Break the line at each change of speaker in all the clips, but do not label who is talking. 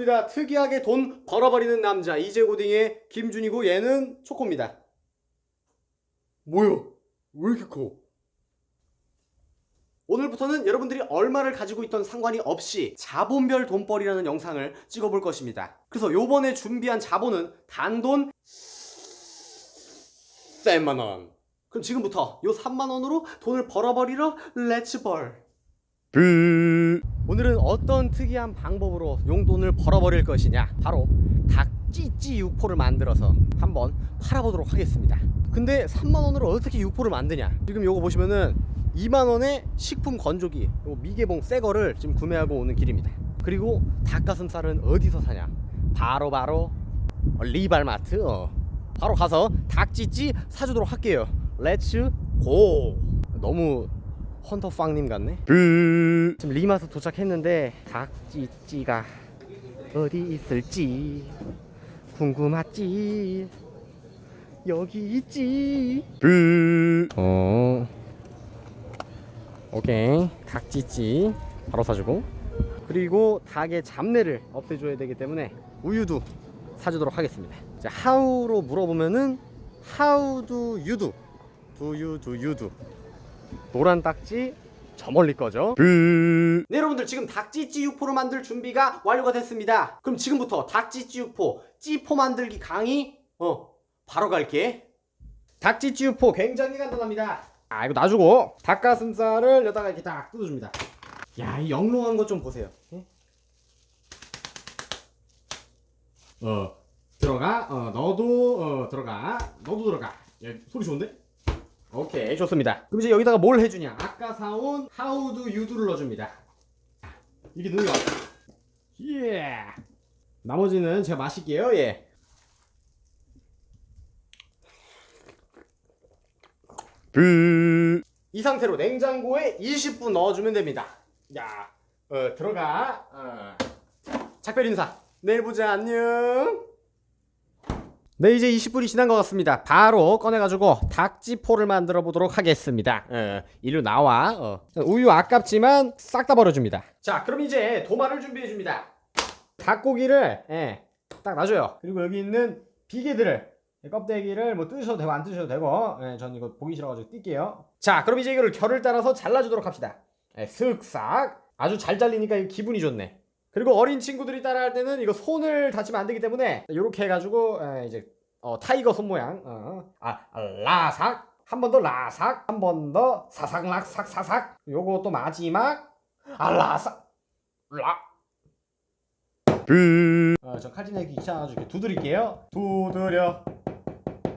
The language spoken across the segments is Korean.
반갑습니다. 특이하게 돈 벌어버리는 남자 이재고딩의 김준이고 얘는 초코입니다. 뭐야? 왜 이렇게 커? 오늘부터는 여러분들이 얼마를 가지고 있던 상관이 없이 자본별 돈벌이라는 영상을 찍어볼 것입니다. 그래서 요번에 준비한 자본은 단돈 3만원. 그럼 지금부터 요 3만원으로 돈을 벌어버리러 렛츠 벌. 오늘은 어떤 특이한 방법으로 용돈을 벌어버릴 것이냐? 바로 닭찌찌 육포를 만들어서 한번 팔아보도록 하겠습니다. 근데 3만원으로 어떻게 육포를 만드냐? 지금 요거 보시면은 2만원에 식품 건조기 요 미개봉 새거를 지금 구매하고 오는 길입니다. 그리고 닭가슴살은 어디서 사냐? 바로 바로 리발마트. 어. 바로 가서 닭찌찌 사주도록 할게요. 렛츠 고 너무 헌터팡님 같네. 지금 리마트 도착했는데 닭찌찌가 어디 있을지 궁금하지? 여기 있지? 어. 오케이. 닭찌찌 바로 사주고. 그리고 닭의 잡내를 없애줘야 되기 때문에 우유도 사주도록 하겠습니다. 자 하우로 물어보면은 how do you do do you do you do 노란 딱지 저 멀리 거죠. 네 여러분들 지금 닭찌찌 육포를 만들 준비가 완료가 됐습니다. 그럼 지금부터 닭찌찌 육포 찌포 만들기 강의 어 바로 갈게. 닭찌찌 육포 굉장히 간단합니다. 아 이거 놔주고 닭가슴살을 여기다가 이렇게 딱 뜯어줍니다. 야 이 영롱한 것 좀 보세요. 예? 어 들어가 어 너도 어 들어가 너도 들어가. 야 소리 좋은데? 오케이 좋습니다. 그럼 이제 여기다가 뭘 해주냐? 아까 사온 하우드 유두를 넣어줍니다. 이게 넣으면 예 나머지는 제가 마실게요 예. 이 상태로 냉장고에 20분 넣어주면 됩니다. 야 어, 들어가. 어. 작별 인사. 내일 보자. 안녕 네 이제 20분이 지난 것 같습니다. 바로 꺼내가지고 닭지포를 만들어 보도록 하겠습니다. 어, 이리로 나와. 어. 우유 아깝지만 싹 다 버려줍니다. 자 그럼 이제 도마를 준비해 줍니다. 닭고기를 예, 딱 놔줘요. 그리고 여기 있는 비계들을 껍데기를 뭐 뜯으셔도 되고 안 뜯으셔도 되고 예, 전 이거 보기 싫어가지고 뛸게요. 자 그럼 이제 이거를 결을 따라서 잘라주도록 합시다. 예, 슥싹. 아주 잘 잘리니까 기분이 좋네 그리고 어린 친구들이 따라할 때는 이거 손을 다치면 안 되기 때문에 이렇게 해가지고 에, 이제 어, 타이거 손 모양 어. 아 라삭 한 번 더 라삭 한 번 더 사삭락삭 사삭. 요거 또 마지막 아 라삭 라 어, 저 칼질내기 귀찮아가지고 이렇게 두드릴게요. 두드려.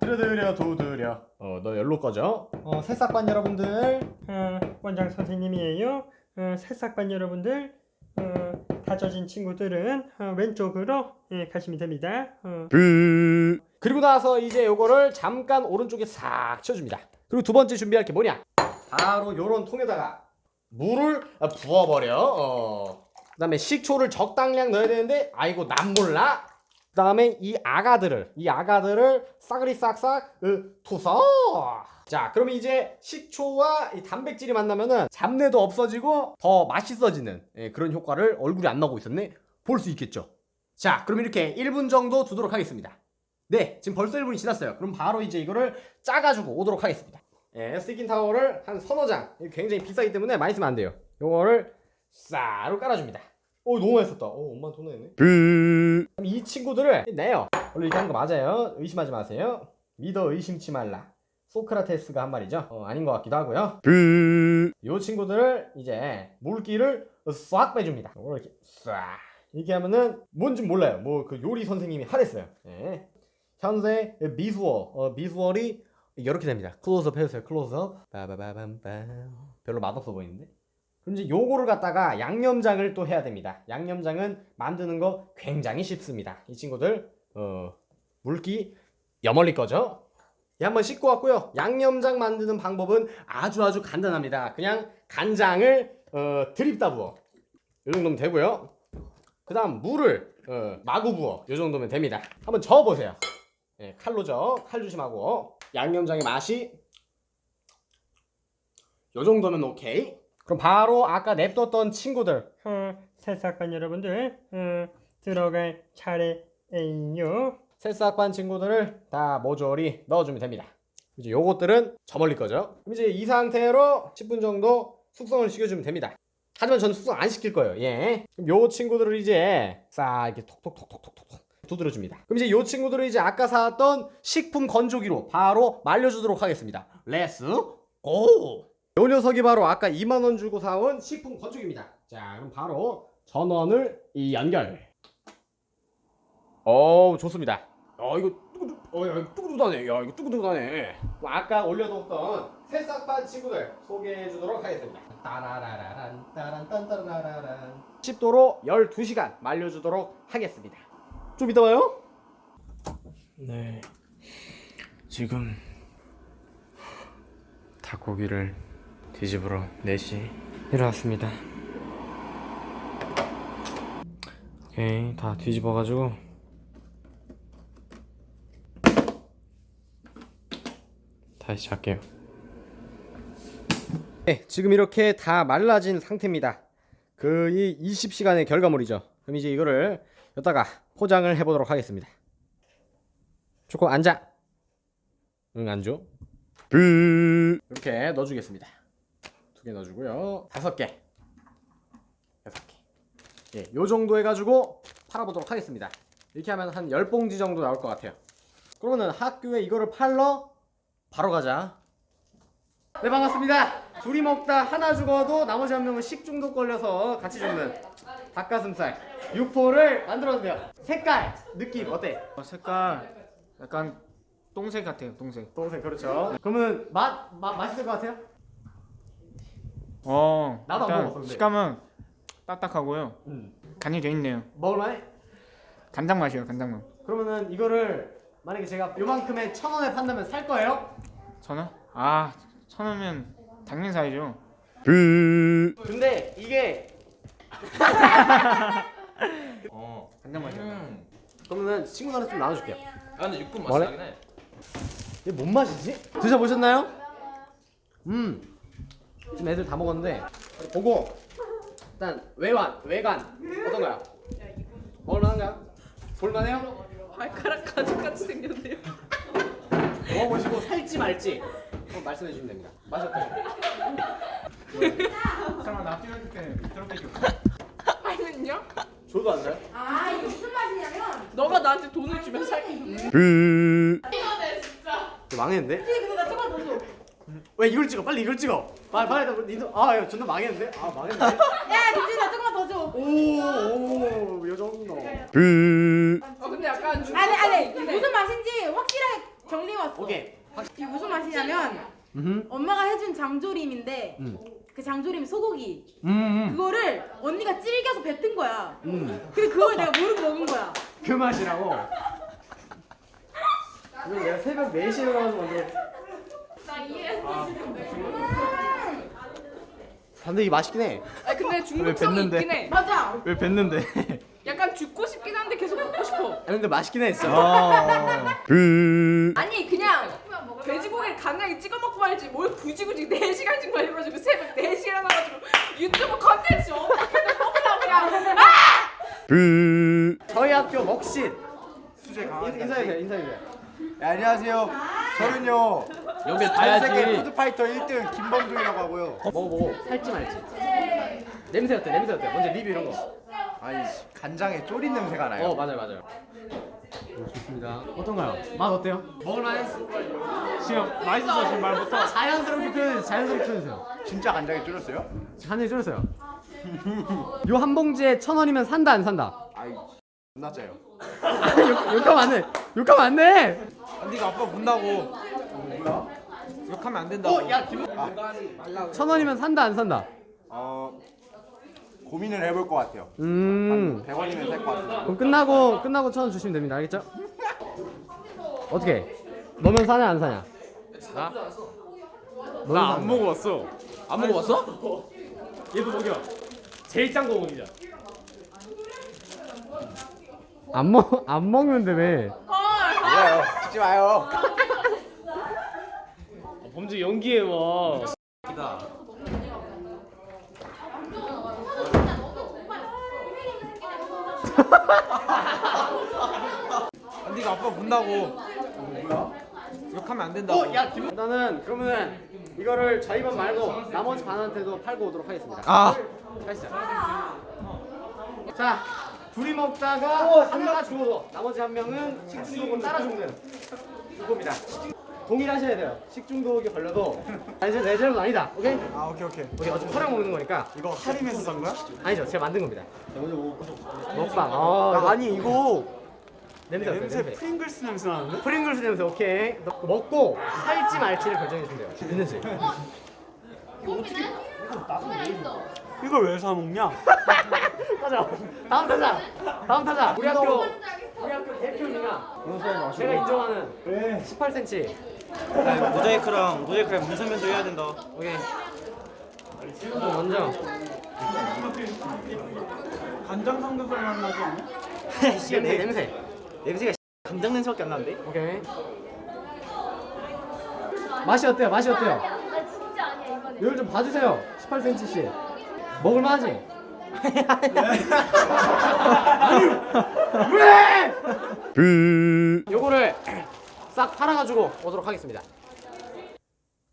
두드려 두드려. 어너 열로 꺼져. 어 새싹반 여러분들.
어, 원장 선생님이에요. 어, 새싹반 여러분들. 어, 다져진 친구들은 어, 왼쪽으로 예, 가시면 됩니다. 어,
그리고 나서 이제 요거를 잠깐 오른쪽에 싹 쳐줍니다. 그리고 두 번째 준비할 게 뭐냐? 바로 요런 통에다가 물을 부어버려. 어. 그 다음에 식초를 적당량 넣어야 되는데 아이고 난 몰라. 그 다음에 이 아가들을 이 아가들을 싸그리 싹싹 으, 투서. 자, 그럼 이제 식초와 이 단백질이 만나면은 잡내도 없어지고 더 맛있어지는 예, 그런 효과를 얼굴이 안 나오고 있었네. 볼 수 있겠죠. 자, 그럼 이렇게 1분 정도 두도록 하겠습니다. 네, 지금 벌써 1분이 지났어요. 그럼 바로 이제 이거를 짜가지고 오도록 하겠습니다. 예, 스킨 타월을 한 서너 장. 굉장히 비싸기 때문에 많이 쓰면 안 돼요. 요거를 싹으로 깔아줍니다. 오, 너무 많이 썼다. 오, 엄마 돈 내네. 그럼 이 친구들을 내요. 원래 이렇게 하는 거 맞아요. 의심하지 마세요. 믿어 의심치 말라. 소크라테스가 한 말이죠. 어, 아닌 것 같기도 하고요. 요 친구들을 이제 물기를 싹 빼줍니다. 이렇게 싹 이렇게 하면은 뭔지 몰라요. 뭐 그 요리 선생님이 하랬어요. 예. 현재 비주얼 어, 비주얼이 이렇게 됩니다. 클로즈업 해주세요. 클로즈업. 빠바바밤빰. 별로 맛없어 보이는데. 이제 요거를 갖다가 양념장을 또 해야 됩니다. 양념장은 만드는 거 굉장히 쉽습니다. 이 친구들 어, 물기 여멀리 거죠. 예, 한번 씻고 왔고요. 양념장 만드는 방법은 아주 아주 간단합니다. 그냥 간장을 어, 드립다 부어. 이 정도면 되고요. 그 다음 물을 어, 마구 부어. 이 정도면 됩니다. 한번 저어보세요. 예, 칼로 저. 칼 조심하고. 양념장의 맛이 이 정도면 오케이. 그럼 바로 아까 냅뒀던 친구들
어, 새싹반 여러분들 어, 들어갈 차례에요.
새싹반 친구들을 다 모조리 넣어주면 됩니다. 이제 요것들은 저 멀리 거죠. 그럼 이제 이 상태로 10분 정도 숙성을 시켜주면 됩니다. 하지만 저는 숙성 안 시킬 거예요. 예. 그럼 요 친구들을 이제 싹 이렇게 톡톡톡톡톡톡 두드려줍니다. 그럼 이제 요 친구들을 이제 아까 사왔던 식품 건조기로 바로 말려주도록 하겠습니다. 렛츠 고! 요 녀석이 바로 아까 2만 원 주고 사온 식품 건조기입니다. 자, 그럼 바로 전원을 이 연결. 어, 좋습니다. 어, 이거 뚜구뚜, 어, 야, 이거 뚜구뚜구하네. 야, 이거 뚜구뚜구하네. 뭐 아까 올려뒀던 새싹반 친구들 소개해 주도록 하겠습니다. 따라라라란, 따란, 딴따라라란. 10도로 12시간 말려주도록 하겠습니다. 좀 이따 봐요.
네. 지금 닭고기를 뒤집으러 4시 일어났습니다. 오케이, 다 뒤집어가지고 다시 잘게요.
네, 지금 이렇게 다 말라진 상태입니다. 거의 20시간의 결과물이죠. 그럼 이제 이거를 여기다가 포장을 해보도록 하겠습니다. 조금 앉아. 응, 앉아. 이렇게 넣어주겠습니다. 두 개 넣어주고요. 다섯 개. 여섯 개. 예, 요 정도 해가지고 팔아보도록 하겠습니다. 이렇게 하면 한 10봉지 정도 나올 것 같아요. 그러면은 학교에 이거를 팔러 바로 가자. 네 반갑습니다. 둘이 먹다 하나 죽어도 나머지 한 명은 식중독 걸려서 같이 죽는 닭가슴살 육포를 만들었는데요. 색깔, 느낌 어때?
어, 색깔 약간 똥색 같아요. 똥색.
동생 그렇죠. 그러면 맛, 맛 맛있을 것 같아요?
어.
나도 안
일단
먹었어, 근데.
식감은 딱딱하고요.
음.
간이 돼 있네요.
먹을만해?
간장 맛이에요. 간장 맛.
그러면은 이거를 만약에 제가 요만큼에 천 원에 판다면 살 거예요?
천 원? 아, 천 원면 당연 사이죠.
근데 이게
어.
간장 맛이요.
음.
그러면은 친구들한테 좀 나눠줄게요.
아 근데 육군
뭐래?
맛이 나긴 해.
이게 뭔 맛이지? 드셔보셨나요? 음. 지금 애들 다 먹었는데 보고 일단 외관 외관 어떤가요? 먹을만한가요? 볼만해요?
발가락 가죽같이 생겼네요.
먹어보시고 살지 말지 한번 말씀해 주시면 됩니다. 맛이 어때요?
잠깐만 나 찍을 때 줘.
아니면요?
저도 안 사요?
아 이게 무슨 맛이냐면
너가 나한테 돈을 주면 살게.
망했는데?
더 줘.
왜 이걸 찍어? 빨리 이걸 찍어. 빨리 빨리 나 니도 아 존나 망했는데? 아 망했는데?
야나 조금만 더 줘.
오오 요 정도.
어 근데 약간 중-
아니 아니 이게 무슨 맛인지 확실하게 정리 왔어.
오케이.
이게 무슨 맛이냐면
음.
엄마가 해준 장조림인데
음.
그 장조림 소고기
음.
그거를 언니가 질겨서 뱉은 거야.
음.
근데 그걸 내가 모르고 먹은 거야.
그 맛이라고. 이거 내가 새벽 4시에 일어나서 만들어. 이게 맛있긴 해.
아 근데 중독성이 있긴 해.
맞아.
왜 뱉는데?
약간 죽고 싶긴 한데 계속 먹고 싶어.
아니 근데 맛있긴 해 진짜.
아니 그냥 돼지고기를 간장에 찍어 먹고 말지 뭘 굳이 굳이 4 시간씩 말려가지고 새벽 4 시에 일어나가지고 유튜브 컨텐츠 어떻게든 먹으려고 그냥 아!
저희 학교 먹신. 수제 강아지. 인사해주세요. 인사해 주세요.
네, 안녕하세요. 저는요.
여기
전 세계 푸드파이터 1등 김범중이라고 하고요.
먹어보고 살지 말지. 냄새 어때? 냄새 어때? 먼저 리뷰 이런 거.
아니 간장에 쪼린 냄새가 나요.
어 맞아요 맞아요. 좋습니다. 어떤가요? 맛 어때요? 먹을만해?
지금 맛있어 지금 말부터.
자연스럽게 표현해 자연스럽게 표현해주세요.
진짜 간장에 쪼렸어요?
간장이 줄였어요. 요 한 봉지에 천 원이면 산다 안 산다?
아이 존나 짜요.
욕, 욕하면 안 돼. 욕하면 안 돼.
네가 아빠 문다고. 욕하면 안 된다고.
어, 야 김. 천 원이면 산다 안 산다?
어 고민을 해볼 것 같아요.
음.
100원이면 살것 같아요.
그럼 끝나고 끝나고 천 원 주시면 됩니다. 알겠죠? 어떻게? 너면 사냐 안 사냐?
나? 안. 먹어봤어.
안 먹어봤어? 얘도 먹여. 제일 짠 거 먹이자. 안 먹, 안 먹는데 왜?
뭐예요? 찍지 마요.
범죄 연기해 와.
네가 아빠 본다고. 뭐야? 욕하면 안 된다고.
어, 야, 김... 일단은 그러면 이거를 저희 반 말고 나머지 반한테도 팔고 오도록 하겠습니다.
아.
가시죠. 자, 둘이 먹다가 하나가 죽어도 나머지 한 명은 식중독을 따라 죽는 이겁니다. 동일하셔야 돼요. 식중독에 걸려도 아니 제내 잘못 아니다. 오케이?
아 오케이 오케이.
오케이 어차피 사람 먹는 거니까
이거 할인해서 산 거야?
아니죠. 제가 만든 겁니다. 먹방. 어, 이거
아니 이거
냄새 어때요?
냄새 프링글스 냄새 나는데?
프링글스 냄새 오케이. 너- 먹고 살지 말지를 결정해 주면 돼요. 있는지.
이걸 왜 사 먹냐?
타자. 다음 타자. 다음 타자. 우리 학교 우리 학교 대표님이나 제가 인정하는 18cm.
모자이크랑 모자이크랑 문선 면도 해야 된다.
오케이. 너 먼저.
간장 삼겹살 맛나지 않냐?
냄새 냄새.
냄새가 간장 냄새밖에 안 나는데?
오케이. 맛이 어때요? 맛이 어때요?
아 진짜 아니야
좀 봐주세요. 18cm씩. 먹을만하지? 요거를 싹 팔아가지고 오도록 하겠습니다.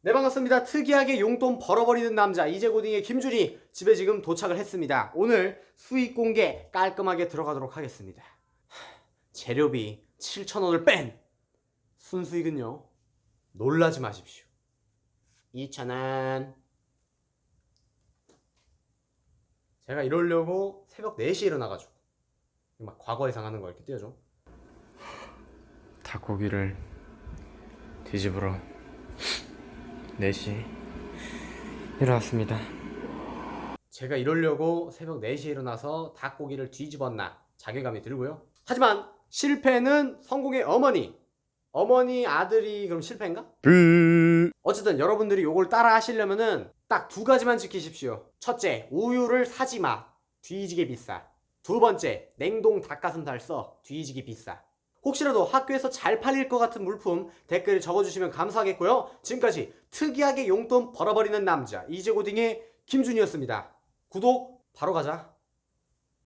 네 반갑습니다. 특이하게 용돈 벌어버리는 남자 이재고딩의 김준이 집에 지금 도착을 했습니다. 오늘 수익 공개 깔끔하게 들어가도록 하겠습니다. 하, 재료비 7,000원을 뺀 순수익은요 놀라지 마십시오. 2,000원 제가 이러려고 새벽 4시에 일어나가지고 막 과거 예상하는 거 이렇게 띄워줘.
닭고기를 뒤집으러 4시 일어났습니다.
제가 이러려고 새벽 4시에 일어나서 닭고기를 뒤집었나 자괴감이 들고요. 하지만 실패는 성공의 어머니. 어머니 아들이 그럼 실패인가? 어쨌든 여러분들이 요걸 따라 하시려면은 딱 두 가지만 지키십시오. 첫째, 우유를 사지 마. 뒤지게 비싸. 두 번째, 냉동 닭가슴살 써. 뒤지게 비싸. 혹시라도 학교에서 잘 팔릴 것 같은 물품 댓글에 적어주시면 감사하겠고요. 지금까지 특이하게 용돈 벌어버리는 남자 이재고딩의 김준이었습니다. 구독 바로 가자.